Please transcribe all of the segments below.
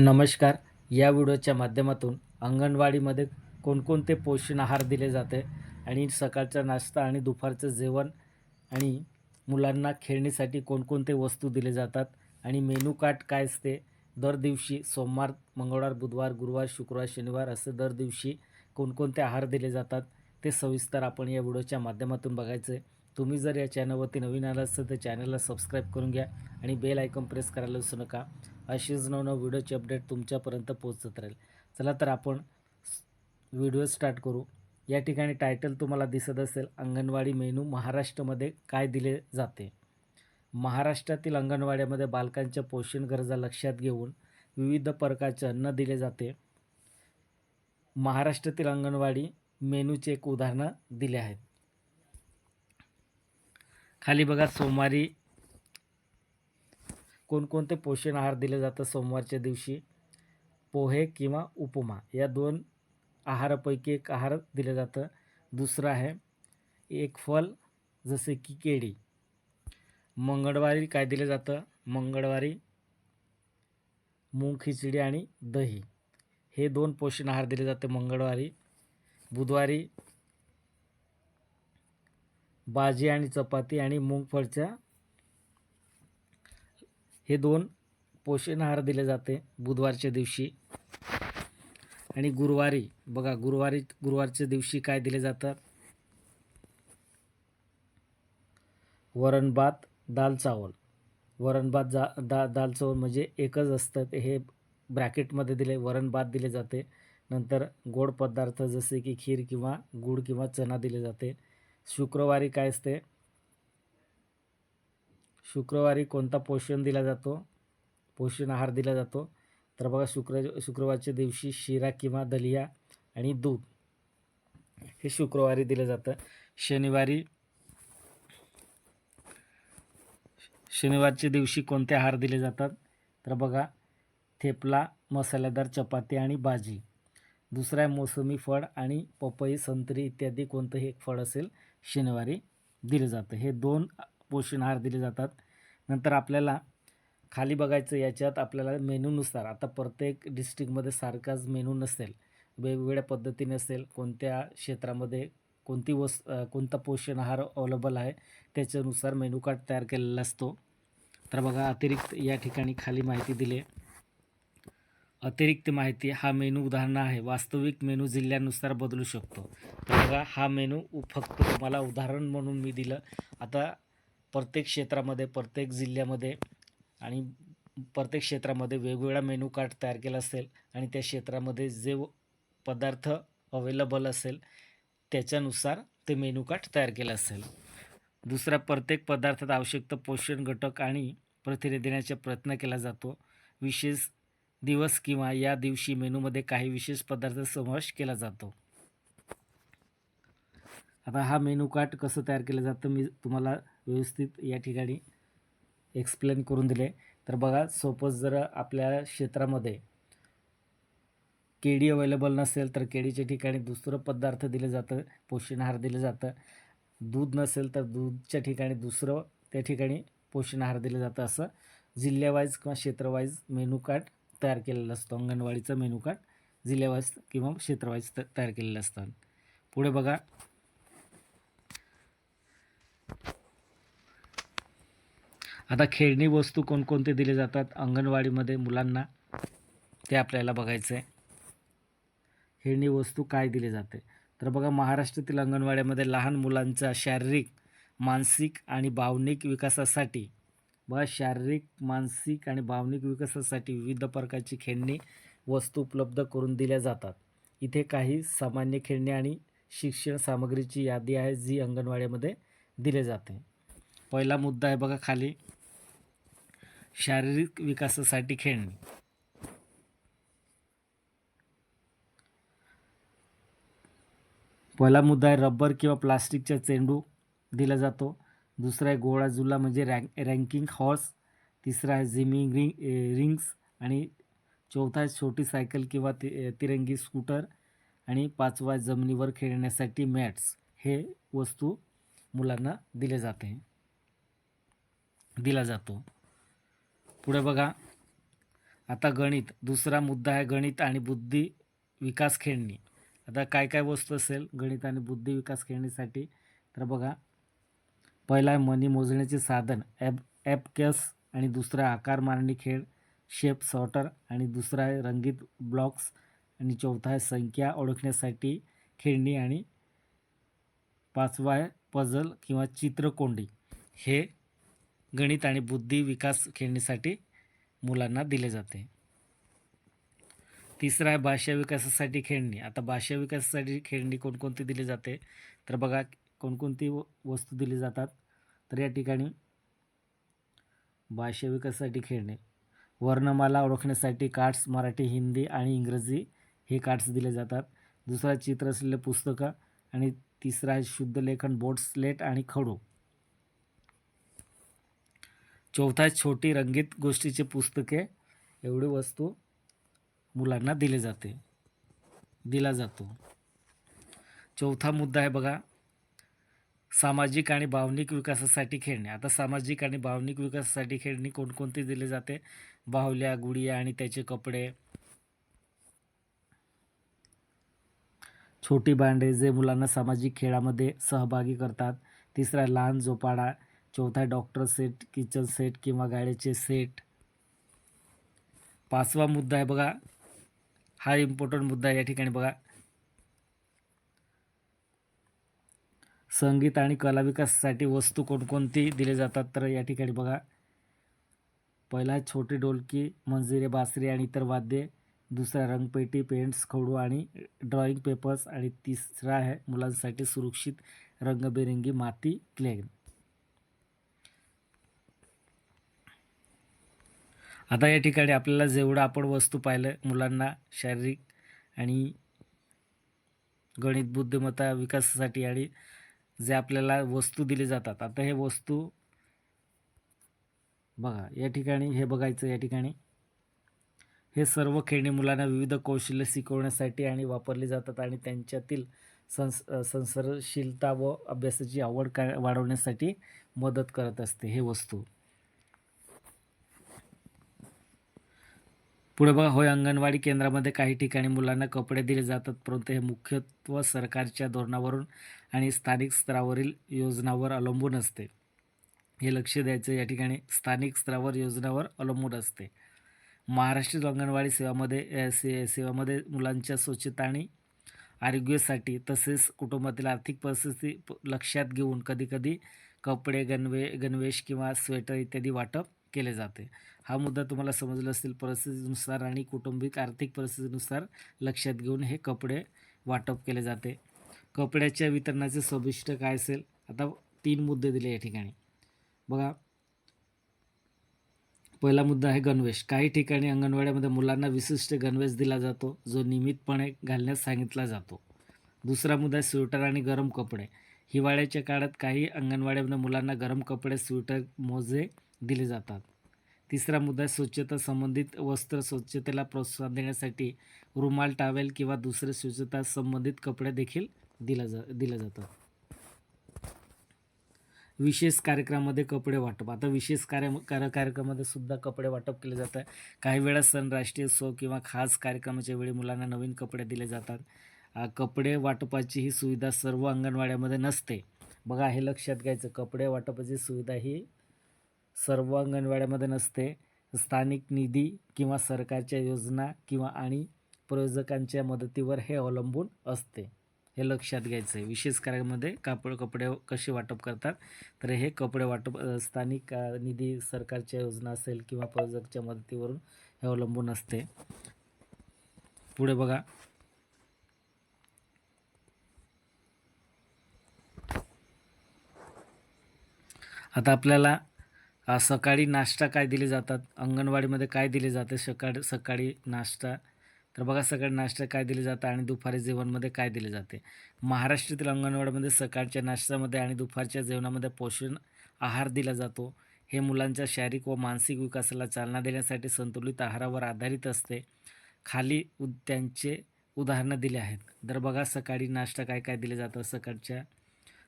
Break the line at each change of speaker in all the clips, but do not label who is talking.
नमस्कार. या व्हिडिओच्या माध्यमातून अंगणवाडीमध्ये कोणकोणते पोषण आहार दिले जाते आणि सकाळचा नाश्ता आणि दुपारचं जेवण आणि मुलांना खेळण्यासाठी कोणकोणते वस्तू दिले जातात आणि मेनू कार्ड काय असते? दर दिवशी सोमवार मंगळवार बुधवार गुरुवार शुक्रवार शनिवार असे दर दिवशी कोणकोणते आहार दिले जातात? ते सविस्तर आपण या व्हिडिओच्या माध्यमातून बघायचं आहे तुम्ही जर या चॅनलवरती नवीन आला असेल तर चॅनलला सबस्क्राईब करून घ्या आणि बेल आयकॉन प्रेस करायला विसरू नका. अशीच नवनव व्हिडिओची अपडेट तुमच्यापर्यंत पोहोचत राहील. चला तर आपण व्हिडिओ स्टार्ट करू. या ठिकाणी टायटल तुम्हाला दिसत असेल अंगणवाडी मेनू महाराष्ट्रामध्ये काय दिले जाते? महाराष्ट्रातील अंगणवाड्यामध्ये बालकांच्या पोषण गरजा लक्षात घेऊन विविध प्रकारचे अन्न दिले जाते. महाराष्ट्रातील अंगणवाडी मेनूचे एक उदाहरणं दिले आहेत. खाली बघा सोमवारी कोणकोणते पोषण आहार दिले जातात सोमवारच्या दिवशी? पोहे किंवा उपमा. या दोन आहारापैकी एक आहार दिलं जातं. दुसरं आहे एक फल जसे की केळी. मंगळवारी काय दिलं जातं? मंगळवारी मूग खिचडी आणि दही. हे दोन पोषण आहार दिले जाते मंगळवारी बुधवारी भाजी आणि चपाती आणि मुंगफळच्या हे दोन पोषण आहार दिले जाते बुधवारच्या दिवशी. आणि गुरुवारी बघा गुरुवारी गुरुवारच्या दिवशी काय दिले जातात? वरण भात दाल चावल. वरण भात जा दा दाल चावल म्हणजे एकच असतं. ते हे ब्रॅकेटमध्ये दिले वरण भात दिले जाते. नंतर गोड पदार्थ जसे की खीर किंवा गूळ किंवा चना दिले जाते. शुक्रवारी काय असते? शुक्रवारी कोणता पोषण दिला जातो? पोषण आहार दिला जातो. तर बघा शुक्र शुक्रवारच्या दिवशी शिरा किंवा दलिया आणि दूध हे शुक्रवारी दिलं जातं. शनिवारी शनिवारच्या दिवशी कोणते आहार दिले जातात? तर बघा थेपला मसालेदार चपाती आणि भाजी. दुसरा आहे मोसमी फळ आणि पपई संत्री इत्यादी कोणतंही एक फळ असेल शनिवारी दिलं जातं. हे दोन पोषण आहार दिले जातात. नंतर आपल्याला खाली बघायचं याच्यात आपल्याला मेनूनुसार आता प्रत्येक डिस्ट्रिक्टमध्ये सारखाच मेनू नसेल वेगवेगळ्या पद्धतीने असेल कोणत्या क्षेत्रामध्ये कोणती वस कोणता पोषण आहार अवेलेबल आहे त्याच्यानुसार मेनू कार्ड तयार केलेला असतो. तर बघा अतिरिक्त या ठिकाणी खाली माहिती दिली आहे. अतिरिक्त माहिती हा मेनू उदाहरण आहे. वास्तविक मेनू जिल्ह्यानुसार बदलू शकतो. तर बघा हा मेनू फक्त तुम्हाला उदाहरण म्हणून मी दिलं. आता प्रत्येक क्षेत्रामध्ये प्रत्येक जिल्ह्यामध्ये आणि प्रत्येक क्षेत्रामध्ये वेगवेगळा मेनू कार्ड तयार केला असेल आणि त्या क्षेत्रामध्ये जे पदार्थ अवेलेबल असेल त्याच्यानुसार ते मेनू कार्ड तयार केलं असेल. दुसरा प्रत्येक पदार्थात आवश्यकता पोषण घटक आणि प्रथिने देण्याचा प्रयत्न केला जातो. विशेष दिवस किंवा या दिवशी मेनूमध्ये काही विशेष पदार्थ समावेश केला जातो. आता हा मेनू कार्ड कसं तयार केलं जातं मी तुम्हाला व्यवस्थित या ठिकाणी एक्सप्लेन करून दिले. तर बघा सपोज जर आपल्या क्षेत्रामध्ये केळी अवेलेबल नसेल तर केळीच्या ठिकाणी दुसरं पदार्थ दिलं जातं पोषण आहार दिलं जातं. दूध नसेल तर दूधच्या ठिकाणी दुसरं त्या ठिकाणी पोषण आहार दिलं जातं असं. जिल्ह्यावाईज किंवा क्षेत्रवाईज मेनू कार्ड तयार केलेलं असतो. अंगणवाडीचं मेनू कार्ड जिल्ह्यावाईज किंवा क्षेत्रवाईज त तयार केलेलं असतं. पुढे बघा. आता खेळणी वस्तू कोणकोणते दिले जातात? अंगणवाडीमध्ये मुलांना ते आपल्याला बघायचं आहे खेळणी वस्तू काय दिले जाते? तर बघा महाराष्ट्रातील अंगणवाड्यामध्ये लहान मुलांच्या शारीरिक मानसिक आणि भावनिक विकासासाठी व शारीरिक मानसिक आणि भावनिक विकासासाठी विविध प्रकारची खेळणी वस्तू उपलब्ध करून दिल्या जातात. इथे काही सामान्य खेळणी आणि शिक्षण सामग्रीची यादी आहे जी अंगणवाड्यामध्ये दिले जाते. पहिला मुद्दा आहे बघा खाली. शारीरिक विकासासाठी खेळणी. पहिला मुद्दा आहे रबर किंवा प्लास्टिकचा चेंडू दिला जातो. दुसरा आहे गोळा जुला म्हणजे रँक रँकिंग हॉर्स. तिसरा आहे झिमिंग रिंग रिंग्स. आणि चौथा आहे छोटी सायकल किंवा ति तिरंगी स्कूटर. आणि पाचवा आहे जमिनीवर खेळण्यासाठी मॅट्स. हे वस्तू मुलांना दिले जाते. दिला जातो. पुढे बघा. आता गणित. दुसरा मुद्दा आहे गणित आणि बुद्धी विकास खेळणी. आता काय काय वस्तू असेल गणित आणि बुद्धी विकास खेळणीसाठी? तर बघा. पहिला आहे मनी मोजण्याचे साधन ॲप ॲपकॅस आणि दुसरा आकार मांडणी खेळ शेप सॉर्टर आणि दुसरा आहे रंगीत ब्लॉक्स आणि चौथा आहे संख्या ओळखण्यासाठी खेळणी आणि पाचवा आहे पझल किंवा चित्रकोंडी. हे गणित आणि बुद्धी विकास खेळणीसाठी मुलांना दिले जाते. तिसरा आहे भाषा विकासासाठी खेळणी. आता भाषा विकासासाठी खेळणी कोणकोणती दिली जाते? तर बघा कोणकोणती व वस्तू दिली जातात? तर या ठिकाणी भाषा विकासासाठी खेळणे. वर्णमाला ओळखण्यासाठी कार्ड्स मराठी हिंदी आणि इंग्रजी हे कार्ड्स दिले जातात. दुसरा चित्र असलेले पुस्तकं आणि तिसरा आहे शुद्धलेखन बोर्ड स्लेट आणि खडू. चौथा छोटी रंगीत गोष्टीचे पुस्तके एवढी वस्तू मुलांना दिले जाते दिला जातो. चौथा मुद्दा आहे बघा सामाजिक आणि भावनिक विकासासाठी खेळणे. आता सामाजिक आणि भावनिक विकासासाठी खेळणी कोणकोणती दिले जाते? बाहुल्या गुडिया आणि त्याचे कपडे. छोटी भांडे जे मुलांना सामाजिक खेळामध्ये सहभागी करतात. तिसरा लहान झोपाडा. चौथा डॉक्टर सेट किचन सेट किंवा गाड्याचे सेट. पाचवा मुद्दा आहे बघा. हा इम्पॉर्टंट मुद्दा आहे या ठिकाणी बघा. संगीत आणि कला विकासासाठी वस्तू कोणकोणती दिले जातात? तर या ठिकाणी बघा. पहिला छोटी डोलकी मंजिरे बासरी आणि इतर वाद्ये. दुसरा रंगपेटी पेंट्स खडू आणि ड्रॉइंग पेपर्स. आणि तिसरा आहे मुलांसाठी सुरक्षित रंगबेरंगी माती क्ले आता या ठिकाणी आपल्याला जेवढं आपण वस्तू पाहिलं मुलांना शारीरिक आणि गणित बुद्धिमत्ता विकासासाठी आणि जे आपल्याला वस्तू दिले जातात. आता हे वस्तू बघा या ठिकाणी हे बघायचं या ठिकाणी. हे सर्व खेळणी मुलांना विविध कौशल्य शिकवण्यासाठी आणि वापरली जातात आणि त्यांच्यातील संस संसर्गशीलता व अभ्यासाची आवड का वाढवण्यासाठी मदत करत असते हे वस्तू. पुढे बघा होय अंगणवाडी केंद्रामध्ये काही ठिकाणी मुलांना कपडे दिले जातात परंतु हे मुख्यत्व सरकारच्या धोरणावरून आणि स्थानिक स्तरावरील योजनावर अवलंबून असते. हे लक्ष द्यायचं या ठिकाणी स्थानिक स्तरावर योजनावर अवलंबून असते. महाराष्ट्र अंगणवाडी सेवामध्ये से सेवामध्ये मुलांच्या स्वच्छता आणि आरोग्यासाठी तसेच कुटुंबातील आर्थिक परिस्थिती लक्षात घेऊन कधीकधी कपडे गणवे गणवेश किंवा स्वेटर इत्यादी वाटप केले जाते. हा मुद्दा तुम्हाला समजला असेल परिस्थितीनुसार आणि कुटुंबिक आर्थिक परिस्थितीनुसार लक्षात घेऊन हे कपडे वाटप केले जाते. कपड्याच्या वितरणाचे सविष्ट काय असेल? आता तीन मुद्दे दिले या ठिकाणी. बघा. पहिला मुद्दा आहे गणवेश. काही ठिकाणी अंगणवाड्यामध्ये मुलांना विशिष्ट गणवेश दिला जातो जो नियमितपणे घालण्यास सांगितला जातो. दुसरा मुद्दा आहे स्वेटर आणि गरम कपडे. हिवाळ्याच्या काळात काही अंगणवाड्यामध्ये मुलांना गरम कपडे स्वेटर मोजे दिले जातात. तिसरा मुद्दा आहे स्वच्छता संबंधित वस्त्र स्वच्छतेला प्रोत्साहन देण्यासाठी रुमाल टावेल किंवा दुसरे स्वच्छता संबंधित कपडे देखील दिला जा दिलं जातं. विशेष कार्यक्रमामध्ये कपडे वाटप. आता विशेष कार्य कार कार्यक्रमामध्ये सुद्धा कपडे वाटप केले जातं काही वेळा सण राष्ट्रीय सो किंवा खास कार्यक्रमाच्या वेळी मुलांना नवीन कपडे दिले जातात. कपडे वाटपाची ही सुविधा सर्व अंगणवाड्यामध्ये नसते. बघा हे लक्षात घ्यायचं. कपडे वाटपाची सुविधा ही सर्व अंगणवाड्यामध्ये नसते. स्थानिक निधी किंवा सरकारच्या योजना किंवा आणि प्रयोजकांच्या मदतीवर हे अवलंबून असते. हे लक्षात घ्यायचं आहे विशेष कार्यामध्ये कापड कपडे कसे वाटप करतात? तर हे कपडे वाटप स्थानिक निधी सरकारच्या योजना असेल किंवा प्रयोजकच्या मदतीवरून हे अवलंबून असते. पुढे बघा. आता आपल्याला सकाळी नाश्ता काय दिले जातात? अंगणवाडीमध्ये काय दिले जाते सकाळ सकाळी नाश्ता? तर बघा सकाळी नाश्ता काय दिले जातं आणि दुपारी जेवणमध्ये काय दिले जाते? महाराष्ट्रातील अंगणवाडीमध्ये सकाळच्या नाश्त्यामध्ये आणि दुपारच्या जेवणामध्ये पोषण आहार दिला जातो. हे मुलांच्या शारीरिक व मानसिक विकासाला चालना देण्यासाठी संतुलित आहारावर आधारित असते. खाली उ त्यांचे उदाहरणं दिले आहेत. तर बघा सकाळी नाश्ता काय काय दिले जातं सकाळच्या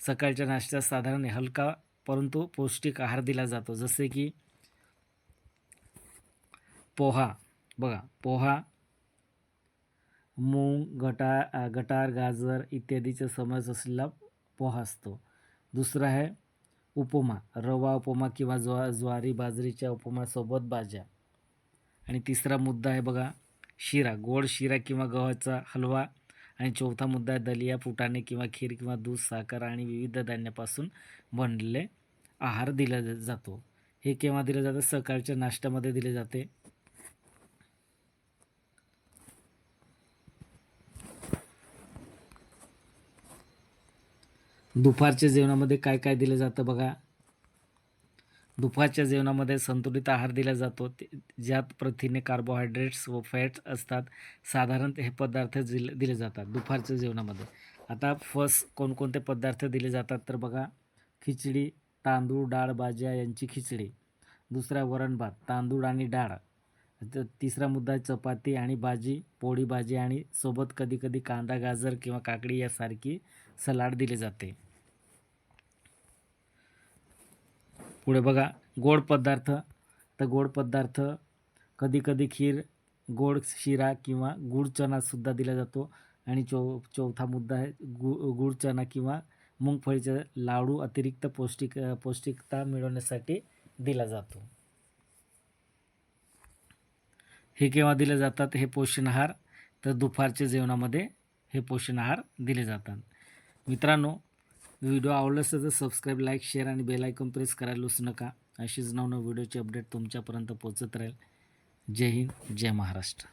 सकाळच्या नाश्त्यात साधारण हलका परंतु पौष्टिक आहार दिला जातो. जसे की पोहा. बघा पोहा मूग गटा गटार गाजर इत्यादीचा समावेश असलेला पोहा असतो. दुसरा आहे उपमा रवा उपमा किंवा ज्वा ज्वारी बाजरीच्या उपमासोबत भाज्या. आणि तिसरा मुद्दा आहे बघा शिरा गोड शिरा किंवा गव्हाचा हलवा आणि चौथा मुद्दा दलिया फुटाणे किंवा खीर किंवा दूध साखर आणि विविध धान्यापासून बनलेले आहार दिला जातो. हे केव्हा दिलं जातं? सकाळच्या नाश्त्यामध्ये दिले जाते. दुपारच्या जेवणामध्ये काय काय दिलं जातं बघा? दुपारच्या जेवणामध्ये संतुलित आहार दिला जातो. ते- ज्यात प्रथिने कार्बोहायड्रेट्स व फॅट्स असतात. साधारणत हे पदार्थ दिले दिले जातात दुपारच्या जेवणामध्ये. आता फर्स्ट कोणकोणते पदार्थ दिले जातात तर बघा खिचडी तांदूळ डाळ भाज्या यांची खिचडी. दुसरा वरण भात तांदूळ आणि डाळ. तिसरा मुद्दा चपाती आणि भाजी पोळी भाजी आणि सोबत कधीकधी कांदा गाजर किंवा काकडी यासारखी सलाड दिले जाते. पुढे बघा गोड पदार्थ. तर गोड पदार्थ कधीकधी खीर गोड शिरा किंवा गुळ चणासुद्धा दिला जातो. आणि चौ चौथा मुद्दा आहे गु गुळ चणा किंवा मुंगफळीचा लाडू अतिरिक्त पौष्टिक पौष्टिकता मिळवण्यासाठी दिला जातो. हे केव्हा दिले जातात? हे पोषण आहार तर दुपारच्या जेवणामध्ये हे पोषण आहार दिले जातात. मित्रांनो व्हिडिओ आवडला असेल तर सबस्क्राईब लाईक शेअर आणि बेल आयकॉन प्रेस करायला विसरू नका. अशीच नवनव व्हिडिओची अपडेट तुमच्यापर्यंत पोहोचत राहील. जय हिंद जय महाराष्ट्र.